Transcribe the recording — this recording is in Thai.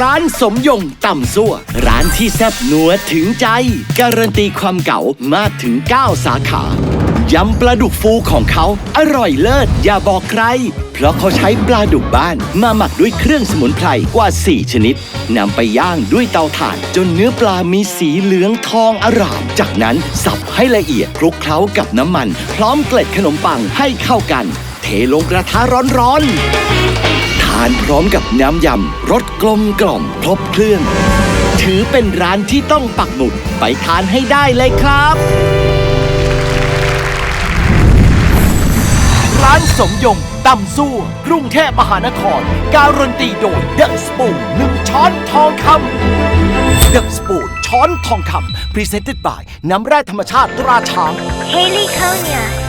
ร้านสมยงต่ำซั่ว ร้านที่แซ่บนัวถึงใจ การันตีความเก่ามากถึง 9 สาขายำปลาดุกฟูของเขาอร่อยเลิศอย่าบอกใคร เพราะเขาใช้ปลาดุกบ้าน มาหมักด้วยเครื่องสมุนไพรกว่า 4 ชนิดนำไปย่างด้วยเตาถ่าน จนเนื้อปลามีสีเหลืองทองอร่าม จากนั้นสับให้ละเอียดคลุกเคล้ากับน้ำมัน พร้อมเกล็ดขนมปังให้เข้ากัน เทลงกระทะร้อนๆานพร้อมกับน้ำยำรสกลมกล่อมครบเครื่อง ถือเป็นร้านที่ต้องปักหมุดไปทานให้ได้เลยครับ ร้านสมยงตำซั่วกรุงเทพมหานคร การันตีโดยเดอะสปูนหนึ่งช้อนทองคำเดอะสปูนช้อนทองคำ Presented by น้ำแร่ธรรมชาติตราช้าง Haley Konya.